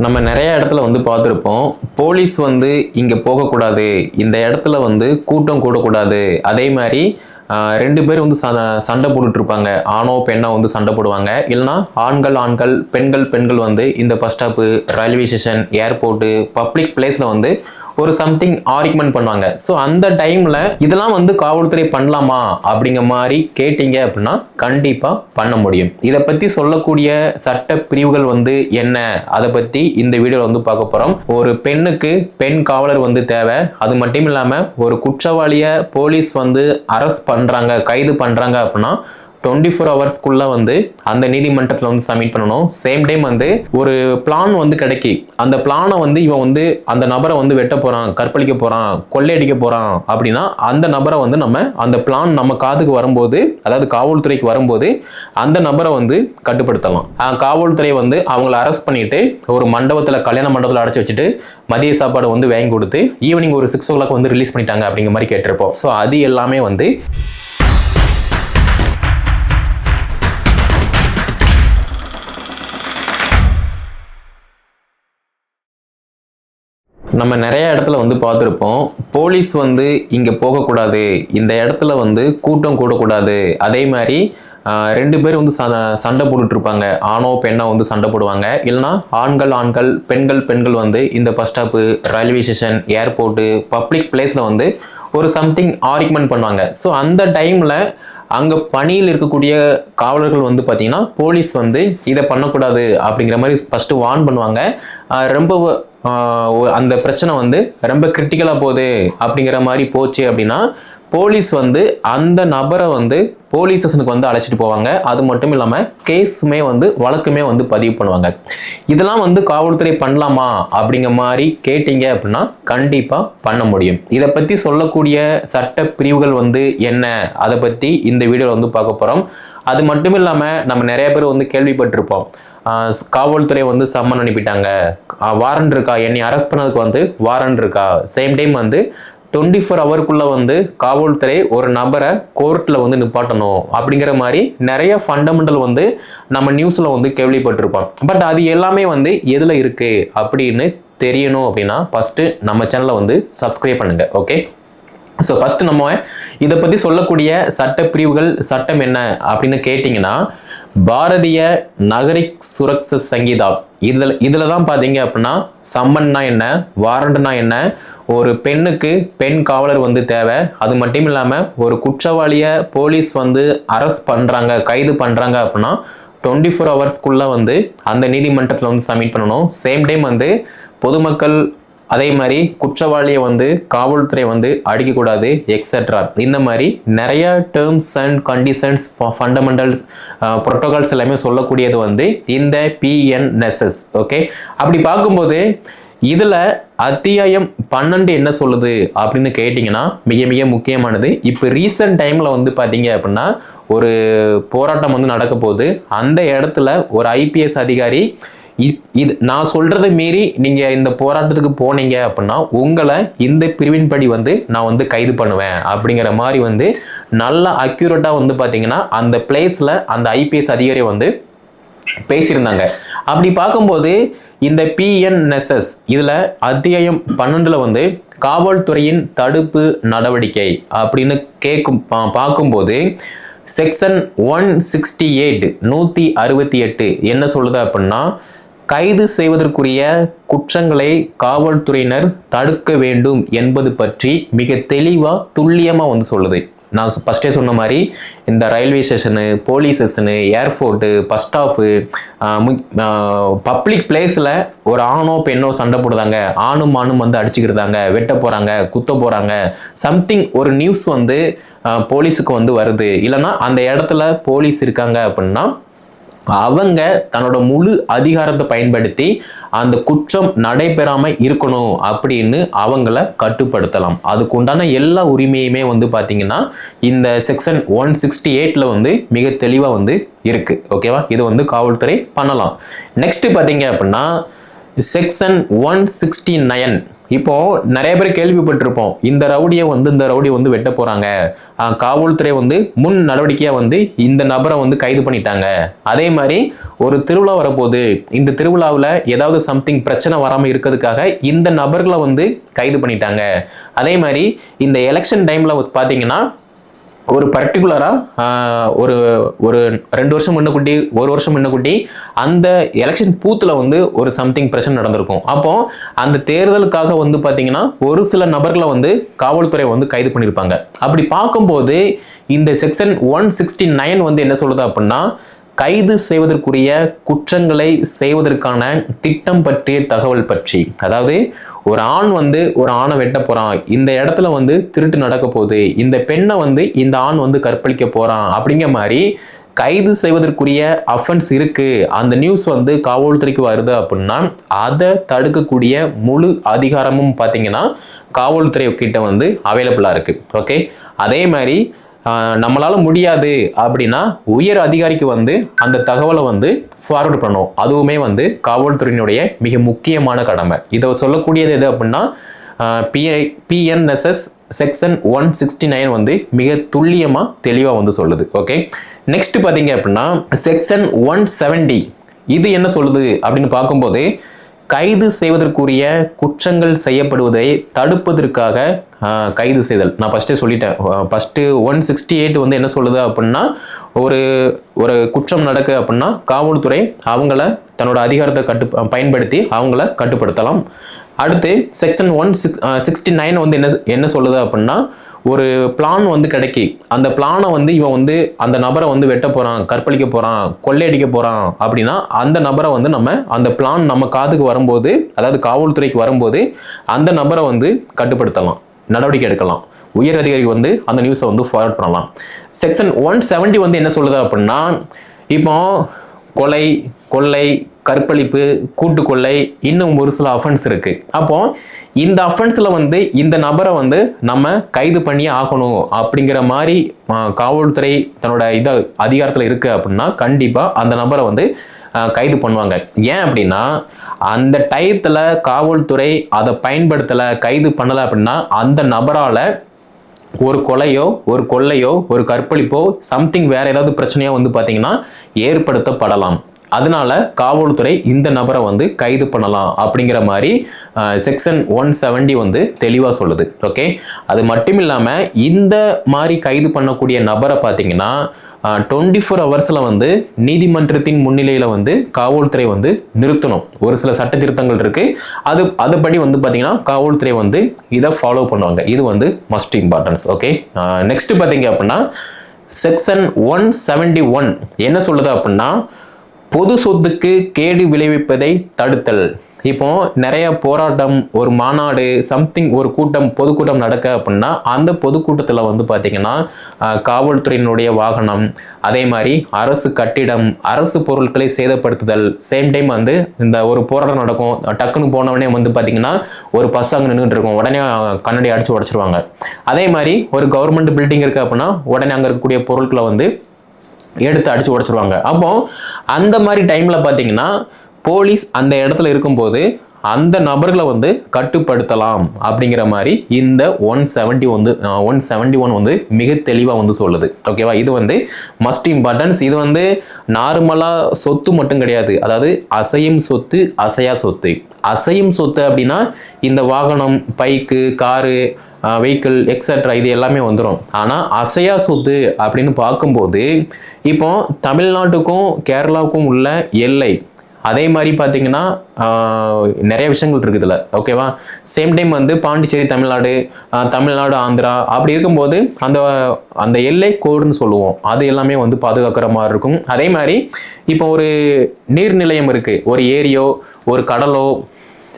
நம்ம நிறைய இடத்துல வந்து பார்த்துருப்போம். போலீஸ் வந்து இங்கே போகக்கூடாது. இந்த இடத்துல வந்து கூட்டம் கூடக்கூடாது. அதே மாதிரி ரெண்டு பேர் வந்து ச- சண்டை போட்டுட்டு இருப்பாங்க ஆணோ பெண்ணோ வந்து சண்டை போடுவாங்க. இல்லைன்னா ஆண்கள் ஆண்கள் பெண்கள் பெண்கள் வந்து இந்த bus stop railway station airport public பிளேஸில் வந்து ஒரு சம்திங் ஆர்குமெண்ட் பண்ணுவாங்க. ஸோ அந்த டைமில் இதெல்லாம் வந்து காவல்துறை பண்ணலாமா? அப்படிங்கிற மாதிரி கேட்டீங்க அப்படின்னா கண்டிப்பாக பண்ண முடியும். இதை பற்றி சொல்லக்கூடிய சட்ட பிரிவுகள் வந்து என்ன? அதை பற்றி இந்த வீடியோவில் வந்து பார்க்க போகிறோம் ஒரு பெண்ணுக்கு பெண் காவலர் வந்து தேவை. அது மட்டும் இல்லாமல் ஒரு குற்றவாளியை போலீஸ் வந்து அரெஸ்ட் பண்ணுறாங்க கைது பண்ணுறாங்க அப்படின்னா டுவெண்ட்டி ஃபோர் ஹவர்ஸ்க்குள்ளே வந்து அந்த நீதிமன்றத்தில் வந்து சப்மிட் பண்ணணும். சேம் டைம் வந்து ஒரு பிளான் வந்து கிடைக்கி. அந்த பிளானை வந்து இவன் வந்து அந்த நபரை வந்து வெட்ட போகிறான் கற்பழிக்க போகிறான் கொள்ளையடிக்க போகிறான் அப்படின்னா அந்த நபரை வந்து நம்ம அந்த பிளான் நம்ம காதுக்கு வரும்போது அதாவது காவல்துறைக்கு வரும்போது அந்த நபரை வந்து கட்டுப்படுத்தலாம். காவல்துறை வந்து அவங்கள அரெஸ்ட் பண்ணிட்டு ஒரு மண்டபத்தில் கல்யாண மண்டபத்தில் அடைச்சி வச்சுட்டு மதிய சாப்பாடு வந்து வாங்கி கொடுத்து ஈவினிங் ஒரு சிக்ஸ் ஓ கிளாக் வந்து ரிலீஸ் பண்ணிட்டாங்க அப்படிங்கிற மாதிரி கேட்டிருப்போம். ஸோ அது எல்லாமே வந்து நம்ம நிறைய இடத்துல வந்து பார்த்துருப்போம். போலீஸ் வந்து இங்கே போகக்கூடாது. இந்த இடத்துல வந்து கூட்டம் கூடக்கூடாது. அதே மாதிரி ரெண்டு பேர் வந்து ச- சண்டை போட்டுட்டு இருப்பாங்க ஆணோ பெண்ணோ வந்து சண்டை போடுவாங்க. இல்லைன்னா ஆண்கள் ஆண்கள் பெண்கள் பெண்கள் வந்து இந்த bus stop railway station airport public பிளேஸில் வந்து ஒரு சம்திங் ஆர்குமெண்ட் பண்ணுவாங்க. ஸோ அந்த டைமில் அங்கே பணியில் இருக்கக்கூடிய காவலர்கள் வந்து பார்த்திங்கன்னா போலீஸ் வந்து இதை பண்ணக்கூடாது அப்படிங்கிற மாதிரி ஃபஸ்ட்டு வார்ன் பண்ணுவாங்க. ரொம்ப அந்த பிரச்சனை வந்து ரொம்ப கிரிட்டிக்கலாக போகுது அப்படிங்கிற மாதிரி போச்சு அப்படின்னா போலீஸ் வந்து அந்த நபரை வந்து போலீஸ் ஸ்டேஷனுக்கு வந்து அழைச்சிட்டு போவாங்க. அது மட்டும் இல்லாமல் கேஸுமே வந்து வழக்குமே வந்து பதிவு பண்ணுவாங்க. இதெல்லாம் வந்து காவல்துறை பண்ணலாமா அப்படிங்கிற மாதிரி கேட்டீங்க அப்படின்னா கண்டிப்பாக பண்ண முடியும். இதை பற்றி சொல்லக்கூடிய சட்ட பிரிவுகள் வந்து என்ன? அதை பற்றி இந்த வீடியோவில் வந்து பார்க்க போகிறோம் அது மட்டும் இல்லாமல் நம்ம நிறைய பேர் வந்து கேள்விப்பட்டிருப்போம். காவல்துறை வந்து சம்மன் அனுப்பிட்டாங்க. வாரண்ட் இருக்கா? என்னை அரெஸ்ட் பண்ணதுக்கு வந்து வாரண்ட் இருக்கா? சேம் டைம் வந்து டுவெண்ட்டி ஃபோர் ஹவருக்குள்ளே வந்து காவல்துறை ஒரு நபரை கோர்ட்டில் வந்து நிப்பாட்டணும் அப்படிங்கிற மாதிரி நிறைய ஃபண்டமெண்டல் வந்து நம்ம நியூஸில் வந்து கேள்விப்பட்டிருப்போம். பட் அது எல்லாமே வந்து எதில் இருக்குது அப்படின்னு தெரியணும் அப்படின்னா ஃபஸ்ட்டு நம்ம சேனலை வந்து சப்ஸ்கிரைப் பண்ணுங்கள் ஓகே ஸோ ஃபஸ்ட்டு நம்ம இதை பற்றி சொல்லக்கூடிய சட்ட பிரிவுகள் சட்டம் என்ன அப்படின்னு கேட்டிங்கன்னா பாரதிய நகரிக் சுரக்ஷ சங்கீதா. இதில் இதில் தான் பார்த்தீங்க அப்படின்னா சம்மன்னா என்ன வாரண்ட்னா என்ன ஒரு பெண்ணுக்கு பெண் காவலர் வந்து தேவை. அது மட்டும் இல்லாமல் ஒரு குற்றவாளியை போலீஸ் வந்து அரெஸ்ட் பண்ணுறாங்க கைது பண்ணுறாங்க அப்படின்னா டுவெண்ட்டி ஃபோர் ஹவர்ஸ்க்குள்ளே வந்து அந்த நீதிமன்றத்தில் வந்து சப்மிட் பண்ணணும். சேம் டைம் வந்து பொதுமக்கள் அதே மாதிரி குற்றவாளியை வந்து காவல்துறை வந்து அடிக்கக்கூடாது எக்ஸெட்ரா இந்த மாதிரி நிறைய terms and conditions fundamentals protocols எல்லாமே சொல்லக்கூடியது வந்து இந்த பிஎன்எஸ்எஸ் ஓகே அப்படி பார்க்கும்போது இதில் அத்தியாயம் பன்னெண்டு என்ன சொல்லுது அப்படின்னு கேட்டிங்கன்னா மிக மிக முக்கியமானது. இப்போ ரீசெண்ட் டைமில் வந்து பார்த்தீங்க அப்படின்னா ஒரு போராட்டம் வந்து நடக்க போகுது அந்த இடத்துல ஒரு ஐபிஎஸ் அதிகாரி இது நான் சொல்கிறத மீறி நீங்கள் இந்த போராட்டத்துக்கு போனீங்க அப்படின்னா உங்களை இந்த பிரிவின்படி வந்து நான் வந்து கைது பண்ணுவேன் அப்படிங்கிற மாதிரி வந்து நல்லா அக்யூரேட்டாக வந்து பார்த்தீங்கன்னா அந்த பிளேஸில் அந்த ஐபிஎஸ் அதிகாரி வந்து பேசியிருந்தாங்க. அப்படி பார்க்கும்போது இந்த பிஎன்எஸ்எஸ் இதில் அத்தியாயம் பன்னெண்டில் வந்து காவல்துறையின் தடுப்பு நடவடிக்கை அப்படின்னு கேட்கும் பா- பார்க்கும்போது செக்ஷன் ஒன் சிக்ஸ்டி எயிட் நூற்றி அறுபத்தி எட்டு என்ன சொல்லுது அப்படின்னா கைது செய்வதற்குரிய குற்றங்களை காவல்துறையினர் தடுக்க வேண்டும் என்பது பற்றி மிக தெளிவாக துல்லியமாக வந்து சொல்லுது. நான் ஃபஸ்ட்டே சொன்ன மாதிரி இந்த railway station police station airport bus stop public பிளேஸில் ஒரு ஆணோ பெண்ணோ சண்டை போடுதாங்க ஆணும் ஆணும் வந்து அடிச்சுக்கிறதாங்க வெட்ட போகிறாங்க குத்த போகிறாங்க சம்திங் ஒரு நியூஸ் வந்து போலீஸுக்கு வந்து வருது. இல்லைன்னா அந்த இடத்துல போலீஸ் இருக்காங்க அப்படின்னா அவங்க தன்னோட முழு அதிகாரத்தை பயன்படுத்தி அந்த குற்றம் நடைபெறாம இருக்கணும் அப்படின்னு அவங்கள கட்டுப்படுத்தலாம். அதுக்கு உண்டான எல்லா உரிமையுமே வந்து பார்த்திங்கன்னா இந்த செக்ஷன் ஒன் சிக்ஸ்டி எயிட்டில் வந்து மிக தெளிவாக வந்து இருக்குது ஓகேவா இது வந்து காவல்துறை பண்ணலாம். நெக்ஸ்ட்டு பார்த்தீங்க அப்படின்னா செக்ஷன் ஒன் சிக்ஸ்டி நைன் இப்போ நிறைய பேர் கேள்விப்பட்டிருப்போம் இந்த ரவுடியை வந்து இந்த ரவுடியை வந்து வெட்ட போறாங்க. காவல்துறை வந்து முன் நடவடிக்கையா வந்து இந்த நபரை வந்து கைது பண்ணிட்டாங்க. அதே மாதிரி ஒரு திருவிழா வரப்போகுது. இந்த திருவிழாவில் ஏதாவது சம்திங் பிரச்சனை வராமல் இருக்கிறதுக்காக இந்த நபர்களை வந்து கைது பண்ணிட்டாங்க. அதே மாதிரி இந்த எலெக்ஷன் டைம்ல பார்த்தீங்கன்னா ஒரு பர்டிகுலராக ஒரு ஒரு ரெண்டு வருஷம் முன்னக்குட்டி ஒரு வருஷம் முன்னக்குட்டி அந்த எலெக்ஷன் பூத்தில் வந்து ஒரு சம்திங் பிரச்சனை நடந்திருக்கும். அப்போ அந்த தேர்தலுக்காக வந்து பார்த்தீங்கன்னா ஒரு சில நபர்களை வந்து காவல்துறை வந்து கைது பண்ணியிருப்பாங்க அப்படி பார்க்கும்போது இந்த செக்ஷன் ஒன் சிக்ஸ்டி நைன் வந்து என்ன சொல்லுது அப்படின்னா கைது செய்வதற்குரிய குற்றங்களை செய்வதற்கான திட்டம் பற்றிய தகவல் பற்றி. அதாவது ஒரு ஆண் வந்து ஒரு ஆணை வெட்ட போகிறான் இந்த இடத்துல வந்து திருட்டு நடக்க போகுது. இந்த பெண்ணை வந்து இந்த ஆண் வந்து கற்பழிக்க போகிறான் அப்படிங்கிற மாதிரி கைது செய்வதற்குரிய அஃபென்ஸ் இருக்குது அந்த நியூஸ் வந்து காவல்துறைக்கு வருது அப்படின்னா அதை தடுக்கக்கூடிய முழு அதிகாரமும் பார்த்தீங்கன்னா காவல்துறை கிட்ட வந்து அவைலபிளாக இருக்குது ஓகே அதே மாதிரி நம்மளால் முடியாது அப்படின்னா உயர் அதிகாரிக்கு வந்து அந்த தகவலை வந்து ஃபார்வர்ட் பண்ணணும். அதுவுமே வந்து காவல்துறையினுடைய மிக முக்கியமான கடமை. இதை சொல்லக்கூடியது எது அப்படின்னா பிஐ BNSS section one sixty nine வந்து மிக துல்லியமாக தெளிவாக வந்து சொல்லுது. ஓகே நெக்ஸ்ட் பார்த்தீங்க அப்படின்னா செக்ஷன் ஒன் செவன்டி இது என்ன சொல்லுது அப்படின்னு பார்க்கும்போது கைது செய்வதற்குரிய குற்றங்கள் செய்யப்படுவதை தடுப்பதற்காக கைது செய்தல். நான் ஃபஸ்ட்டே சொல்லிட்டேன். ஃபஸ்ட்டு ஒன் சிக்ஸ்டி எயிட் வந்து என்ன சொல்லுது அப்படின்னா ஒரு ஒரு குற்றம் நடக்கு அப்படின்னா காவல்துறை அவங்கள தன்னோட அதிகாரத்தை கட்டு பயன்படுத்தி அவங்கள கட்டுப்படுத்தலாம். அடுத்து section one six sixty nine வந்து என்ன என்ன சொல்லுது அப்படின்னா ஒரு பிளான் வந்து கிடைக்கி. அந்த பிளானை வந்து இவன் வந்து அந்த நபரை வந்து வெட்ட போகிறான் கற்பழிக்க போகிறான் கொள்ளையடிக்க போகிறான் அப்படின்னா அந்த நபரை வந்து நம்ம அந்த பிளான் நம்ம காதுக்கு வரும்போது அதாவது காவல்துறைக்கு வரும்போது அந்த நபரை வந்து கட்டுப்படுத்தலாம் நடவடிக்கை எடுக்கலாம். உயர் அதிகாரிக்கு வந்து அந்த நியூஸை வந்து ஃபார்வர்ட் பண்ணலாம். செக்ஷன் ஒன் செவன்ட்டி வந்து என்ன சொல்லுது அப்படின்னா இப்போ கொலை கொள்ளை கற்பழிப்பு கூட்டு கொள்ளை இன்னும் ஒரு சில அஃபென்ஸ் இருக்கு. அப்போ இந்த அஃபென்ஸில் வந்து இந்த நபரை வந்து நம்ம கைது பண்ணியே ஆகணும் அப்படிங்கிற மாதிரி காவல்துறை தன்னோட இதை அதிகாரத்தில் இருக்கு அப்படின்னா கண்டிப்பாக அந்த நபரை வந்து கைது பண்ணுவாங்க. ஏன் அப்படின்னா அந்த டயத்தில் காவல்துறை அதை பயன்படுத்தலை கைது பண்ணலை அப்படின்னா அந்த நபரால் ஒரு கொலையோ ஒரு கொள்ளையோ ஒரு கற்பழிப்போ சம்திங் வேற ஏதாவது பிரச்சனையோ வந்து பார்த்தீங்கன்னா ஏற்படுத்தப்படலாம். அதனால காவல்துறை இந்த நபரை வந்து கைது பண்ணலாம் அப்படிங்கிற மாதிரி செக்ஷன் ஒன் செவன்டி வந்து தெளிவாக சொல்லுது. ஓகே அது மட்டும் இல்லாமல் இந்த மாதிரி கைது பண்ணக்கூடிய நபரை பார்த்தீங்கன்னா டுவெண்ட்டி ஃபோர் ஹவர்ஸில் வந்து நீதிமன்றத்தின் முன்னிலையில் வந்து காவல்துறை வந்து நிறுத்தணும். ஒரு சில சட்ட திருத்தங்கள் இருக்கு. அது அதுபடி வந்து பார்த்தீங்கன்னா காவல்துறை வந்து இதை ஃபாலோ பண்ணுவாங்க. இது வந்து மஸ்ட் இம்பார்ட்டன்ஸ் ஓகே நெக்ஸ்ட் பார்த்தீங்க அப்படின்னா செக்ஷன் ஒன் செவன்டி ஒன் என்ன சொல்லுது அப்படின்னா பொது சொத்துக்கு கேடு விளைவிப்பதை தடுத்தல். இப்போ நிறைய போராட்டம் ஒரு மாநாடு சம்திங் ஒரு கூட்டம் பொதுக்கூட்டம் நடக்க அப்படின்னா அந்த பொதுக்கூட்டத்தில் வந்து பார்த்திங்கன்னா காவல்துறையினுடைய வாகனம் அதே மாதிரி அரசு கட்டிடம் அரசு பொருட்களை சேதப்படுத்துதல் சேம் டைம் வந்து இந்த ஒரு போராட்டம் நடக்கும். டக்குன்னு போனவொடனே வந்து பார்த்திங்கன்னா ஒரு பஸ் அங்கே நின்றுட்டு இருக்கும். உடனே கண்ணாடி அடித்து உடச்சிருவாங்க. அதே மாதிரி ஒரு கவர்மெண்ட் பில்டிங் இருக்குது அப்படின்னா உடனே அங்கே இருக்கக்கூடிய பொருட்களை வந்து எடுத்து அடிச்சு உடச்சிருவாங்க. அப்போ அந்த மாதிரி டைம்ல பாத்தீங்கன்னா போலீஸ் அந்த இடத்துல இருக்கும்போது அந்த நபர்களை வந்து கட்டுப்படுத்தலாம் அப்படிங்கிற மாதிரி இந்த ஒன் செவன்ட்டி வந்து ஒன் செவன்ட்டி ஒன் வந்து மிக தெளிவாக வந்து சொல்லுது. ஓகேவா இது வந்து மஸ்ட் இம்பார்ட்டன்ஸ் இது வந்து நார்மலாக சொத்து மட்டும் கிடையாது. அதாவது அசையும் சொத்து அசையா சொத்து. அசையும் சொத்து அப்படின்னா இந்த வாகனம் பைக்கு காரு வெஹிக்கிள் எக்ஸட்ரா இது எல்லாமே வந்துடும் ஆனால் அசையா சொத்து அப்படின்னு பார்க்கும்போது இப்போ தமிழ்நாட்டுக்கும் கேரளாவுக்கும் உள்ள எல்லை அதே மாதிரி பார்த்தீங்கன்னா நிறைய விஷயங்கள் இருக்குது இதில் ஓகேவா சேம் டைம் வந்து பாண்டிச்சேரி தமிழ்நாடு தமிழ்நாடு ஆந்திரா அப்படி இருக்கும்போது அந்த அந்த எல்லை கோடுன்னு சொல்லுவோம். அது எல்லாமே வந்து பாதுகாக்கிற மாதிரி இருக்கும். அதே மாதிரி இப்போ ஒரு நீர்நிலையம் இருக்குது ஒரு ஏரியோ ஒரு கடலோ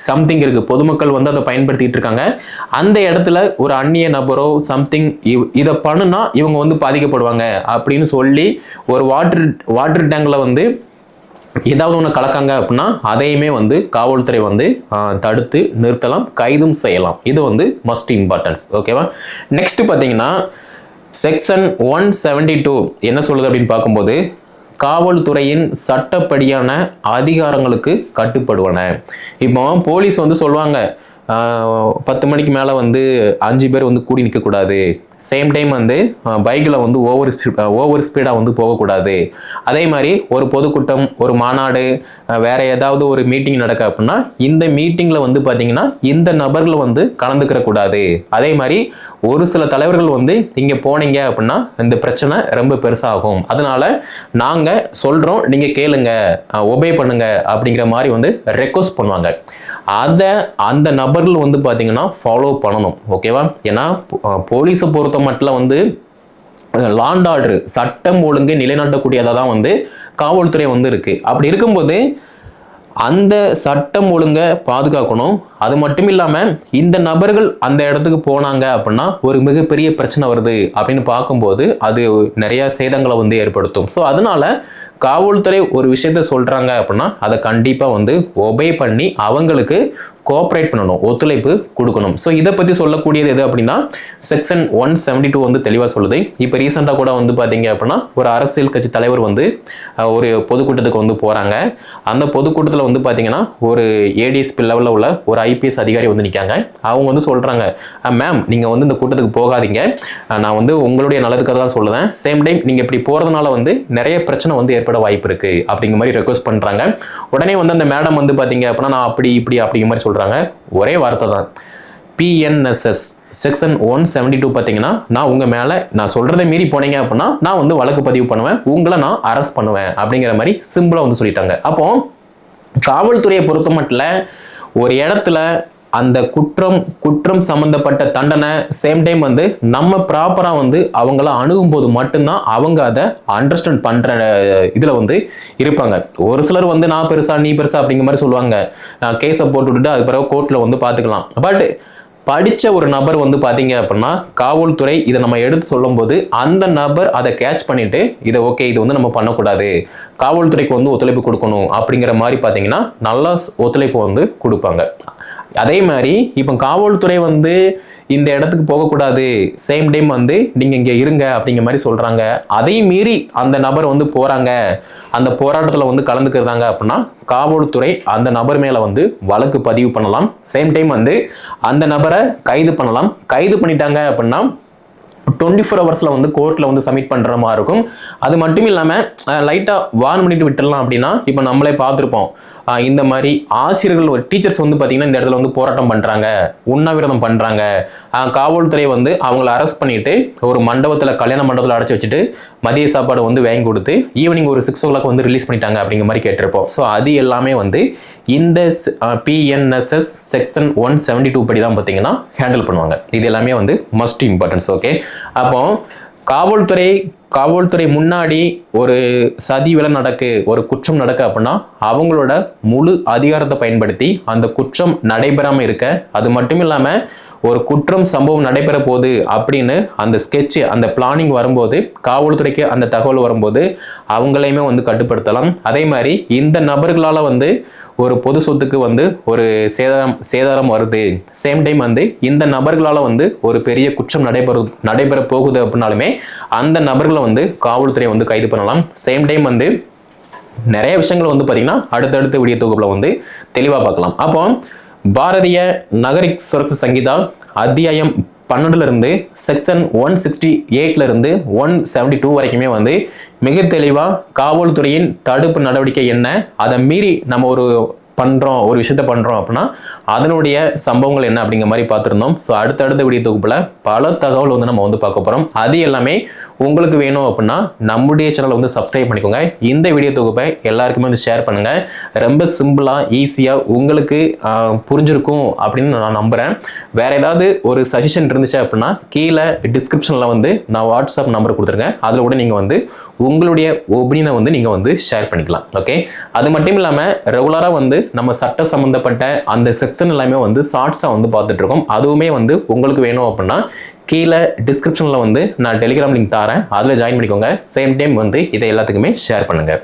சம்திங் இருக்குது பொதுமக்கள் வந்து அதை பயன்படுத்திட்டு இருக்காங்க. அந்த இடத்துல ஒரு அந்நிய நபரோ சம்திங் இவ் இதை பண்ணுனா இவங்க வந்து பாதிக்கப்படுவாங்க அப்படின்னு சொல்லி ஒரு வாட்டர் வாட்டர் டேங்கில் வந்து ஏதாவது ஒன்று கலக்காங்க அப்படின்னா அதையுமே வந்து காவல்துறை வந்து தடுத்து நிறுத்தலாம் கைதும் செய்யலாம். இது வந்து மஸ்ட் இம்பார்ட்டன்ஸ் ஓகேவா நெக்ஸ்ட் பார்த்தீங்கன்னா செக்ஷன் ஒன் செவன்டி டூ என்ன சொல்லுது அப்படின்னு பார்க்கும்போது காவல்துறையின் சட்டப்படியான அதிகாரங்களுக்கு கட்டுப்படுவன. இப்போ போலீஸ் வந்து சொல்லுவாங்க பத்து மணிக்கு மேலே வந்து அஞ்சு பேர் வந்து கூடி நிற்கக்கூடாது சேம் டைம் வந்து பைக்கில் வந்து ஓவர் ஓவர் ஸ்பீடாக வந்து போகக்கூடாது. அதே மாதிரி ஒரு பொதுக்கூட்டம் ஒரு மாநாடு வேறு ஏதாவது ஒரு மீட்டிங் நடக்க அப்படின்னா இந்த மீட்டிங்கில் வந்து பார்த்திங்கன்னா இந்த நபர்கள் வந்து கலந்துக்கிறக்கூடாது. அதே மாதிரி ஒரு சில தலைவர்கள் வந்து இங்கே போனீங்க அப்படின்னா இந்த பிரச்சனை ரொம்ப பெருசாகும். அதனால் நாங்கள் சொல்கிறோம் நீங்கள் கேளுங்க ஒபே பண்ணுங்க அப்படிங்கிற மாதிரி வந்து ரெக்வஸ்ட் பண்ணுவாங்க. அதை அந்த நபர்கள் வந்து பார்த்தீங்கன்னா ஃபாலோ பண்ணணும். ஓகேவா ஏன்னா போலீஸை பொறுத்த மட்டில் வந்து லாண்ட் ஆர்டர் சட்டம் ஒழுங்கு நிலைநாட்டக்கூடியதாக தான் வந்து காவல்துறை வந்து இருக்குது அப்படி இருக்கும்போது அந்த சட்டம் ஒழுங்கை பாதுகாக்கணும். அது மட்டும் இல்லாமல் இந்த நபர்கள் அந்த இடத்துக்கு போனாங்க அப்படின்னா ஒரு மிகப்பெரிய பிரச்சனை வருது அப்படின்னு பார்க்கும்போது அது நிறையா சேதங்களை வந்து ஏற்படுத்தும். ஸோ அதனால் காவல்துறை ஒரு விஷயத்த சொல்கிறாங்க அப்படின்னா அதை கண்டிப்பாக வந்து ஒபே பண்ணி அவங்களுக்கு கோஆப்ரேட் பண்ணணும் ஒத்துழைப்பு கொடுக்கணும். ஸோ இதை பற்றி சொல்லக்கூடியது எது அப்படின்னா செக்ஷன் ஒன் செவன்டி டூ வந்து தெளிவாக சொல்லுது. இப்போ ரீசெண்டாக கூட வந்து பார்த்தீங்க அப்படின்னா ஒரு அரசியல் கட்சி தலைவர் வந்து ஒரு பொதுக்கூட்டத்துக்கு வந்து போகிறாங்க அந்த பொதுக்கூட்டத்தில் வந்து பார்த்தீங்கன்னா ஒரு ஏடிஎஸ்பி லெவலில் உள்ள ஒரு ஐபிஎஸ் அதிகாரி வந்து நிற்காங்க அவங்க வந்து சொல்கிறாங்க மேம் நீங்கள் வந்து இந்த கூட்டத்துக்கு போகாதீங்க. நான் வந்து உங்களுடைய நலத்துக்காக தான் சொல்லுவேன் சேம் டைம் நீங்கள் இப்படி போகிறதுனால வந்து நிறைய பிரச்சனை வந்து ஏற்பட வாய்ப்பு இருக்குது அப்படிங்கிற மாதிரி ரெக்வஸ்ட் பண்ணுறாங்க உடனே வந்து அந்த மேடம் வந்து பார்த்தீங்க அப்படின்னா நான் அப்படி இப்படி அப்படிங்கிற மாதிரி சொல்கிறாங்க ஒரே வார்த்தை தான். BNSS section one seventy two பார்த்தீங்கன்னா நான் உங்கள் மேலே நான் சொல்கிறத மீறி போனீங்க அப்படின்னா நான் வந்து வழக்கு பதிவு பண்ணுவேன். உங்களை நான் அரெஸ்ட் பண்ணுவேன் அப்படிங்கிற மாதிரி சிம்பிளாக வந்து சொல்லிட்டாங்க. அப்போ காவல்துறையை பொறுத்த மட்டும் ஒரு இடத்துல அந்த குற்றம் குற்றம் சம்மந்தப்பட்ட தண்டனை சேம் டைம் வந்து நம்ம ப்ராப்பராக வந்து அவங்கள அணுகும்போது மட்டும்தான் அவங்க அதை அண்டர்ஸ்டாண்ட் பண்ணுற இதில் வந்து இருப்பாங்க. ஒரு சிலர் வந்து நான் பெருசா நீ பெருசா அப்படிங்கிற மாதிரி சொல்லுவாங்க. கேஸை போட்டு விட்டுட்டு அது பிறகு கோர்ட்டில் வந்து பார்த்துக்கலாம் பட் படித்த ஒரு நபர் வந்து பார்த்தீங்க அப்படின்னா காவல்துறை இதை நம்ம எடுத்து சொல்லும்போது அந்த நபர் அதை கேட்ச் பண்ணிவிட்டு இதை ஓகே இது வந்து நம்ம பண்ணக்கூடாது. காவல்துறைக்கு வந்து ஒத்துழைப்பு கொடுக்கணும் அப்படிங்கிற மாதிரி பார்த்தீங்கன்னா நல்லா ஒத்துழைப்பு வந்து கொடுப்பாங்க. அதே மாதிரி இப்போ காவல்துறை வந்து இந்த இடத்துக்கு போகக்கூடாது. சேம் டைம் வந்து நீங்கள் இங்கே இருங்க அப்படிங்கிற மாதிரி சொல்கிறாங்க அதை மீறி அந்த நபர் வந்து போகிறாங்க அந்த போராட்டத்தில் வந்து கலந்துக்கிறாங்க அப்படின்னா காவல்துறை அந்த நபர் மேலே வந்து வழக்கு பதிவு பண்ணலாம். சேம் டைம் வந்து அந்த நபரை கைது பண்ணலாம். கைது பண்ணிட்டாங்க அப்படின்னா டுவெண்ட்டி ஃபோர் ஹவர்ஸில் வந்து கோர்ட்டில் வந்து சப்மிட் பண்ணுற மாதிரி இருக்கும் அது மட்டும் இல்லாமல் லைட்டாக வார்ன் பண்ணிட்டு விட்டுடலாம் அப்படின்னா இப்போ நம்மளே பார்த்துருப்போம். இந்த மாதிரி ஆசிரியர்கள் ஒரு டீச்சர்ஸ் வந்து பார்த்திங்கன்னா இந்த இடத்துல வந்து போராட்டம் பண்ணுறாங்க உண்ணாவிரதம் பண்ணுறாங்க காவல்துறை வந்து அவங்கள அரெஸ்ட் பண்ணிட்டு ஒரு மண்டபத்தில் கல்யாண மண்டபத்தில் அடைச்சி வச்சுட்டு மதிய சாப்பாடு வந்து வாங்கி கொடுத்து ஈவினிங் ஒரு சிக்ஸ் ஓ கிளாக் வந்து ரிலீஸ் பண்ணிட்டாங்க அப்படிங்கிற மாதிரி கேட்டிருப்போம். ஸோ அது எல்லாமே வந்து இந்த BNSS section one seventy two படி தான் பார்த்தீங்கன்னா ஹேண்டில் பண்ணுவாங்க. இது எல்லாமே வந்து மஸ்ட் இம்பார்ட்டன்ஸ் ஓகே அப்போ காவல்துறை காவல்துறை முன்னாடி ஒரு சதி விலை நடக்கு ஒரு குற்றம் நடக்கு அப்படின்னா அவங்களோட முழு அதிகாரத்தை பயன்படுத்தி அந்த குற்றம் நடைபெறாமல் இருக்க அது மட்டும் இல்லாமல் ஒரு குற்றம் சம்பவம் நடைபெற போகுது அப்படின்னு அந்த ஸ்கெட்ச் அந்த பிளானிங் வரும்போது காவல்துறைக்கு அந்த தகவல் வரும்போது அவங்களையுமே வந்து கட்டுப்படுத்தலாம். அதே மாதிரி இந்த நபர்களால் வந்து ஒரு பொது சொத்துக்கு வந்து ஒரு சேதாரம் சேதாரம் வருது. சேம் டைம் வந்து இந்த நபர்களால் வந்து ஒரு பெரிய குற்றம் நடைபெற நடைபெற போகுது அப்படின்னாலுமே அந்த நபர்களை வந்து காவல்துறை வந்து கைது பண்ணலாம். சேம் டைம் வந்து நிறைய விஷயங்கள் வந்து பார்த்திங்கன்னா அடுத்தடுத்த விடிய தொகுப்பில் வந்து தெளிவாக பார்க்கலாம். அப்போ பாரதிய நகரிக் சுரக்ஷ சங்கீதா அத்தியாயம் பன்னெண்டுலேருந்து செக்ஷன் ஒன் சிக்ஸ்டி எயிட்லேருந்து ஒன் செவன்டி டூ வரைக்குமே வந்து மிக தெளிவாக காவல்துறையின் தடுப்பு நடவடிக்கை என்ன? அதை மீறி நம்ம ஒரு பண்ணுறோம் ஒரு விஷயத்த பண்ணுறோம் அப்படின்னா அதனுடைய சம்பவங்கள் என்ன அப்படிங்கிற மாதிரி பார்த்துருந்தோம். ஸோ அடுத்தடுத்த வீடியோ தொகுப்பில் பல தகவல் வந்து நம்ம வந்து பார்க்க போகிறோம் அது எல்லாமே உங்களுக்கு வேணும் அப்படின்னா நம்முடைய சேனலை வந்து சப்ஸ்கிரைப் பண்ணிக்கோங்க. இந்த வீடியோ தொகுப்பை எல்லாருக்குமே வந்து ஷேர் பண்ணுங்கள் ரொம்ப சிம்பிளாக ஈஸியாக உங்களுக்கு புரிஞ்சிருக்கும் அப்படின்னு நான் நம்புகிறேன் வேறு ஏதாவது ஒரு சஜஷன் இருந்துச்சு அப்படின்னா கீழே டிஸ்கிரிப்ஷனில் வந்து நான் வாட்ஸ்அப் நம்பர் கொடுத்துருக்கேன் அதில் கூட நீங்கள் வந்து உங்களுடைய ஒப்பீனியனை வந்து நீங்கள் வந்து ஷேர் பண்ணிக்கலாம். ஓகே அது மட்டும் இல்லாமல் ரெகுலராக வந்து நம்ம சட்ட சம்மந்தப்பட்ட அந்த செக்ஷன் எல்லாமே வந்து ஷார்ட்ஸாக வந்து பார்த்துட்டு இருக்கோம் அதுவுமே வந்து உங்களுக்கு வேணும் அப்படின்னா கீழே டிஸ்கிரிப்ஷனில் வந்து நான் டெலிகிராம் லிங்க் தரேன் அதில் ஜாயின் பண்ணிக்கோங்க. சேம் டைம் வந்து இதை எல்லாத்துக்குமே ஷேர் பண்ணுங்கள்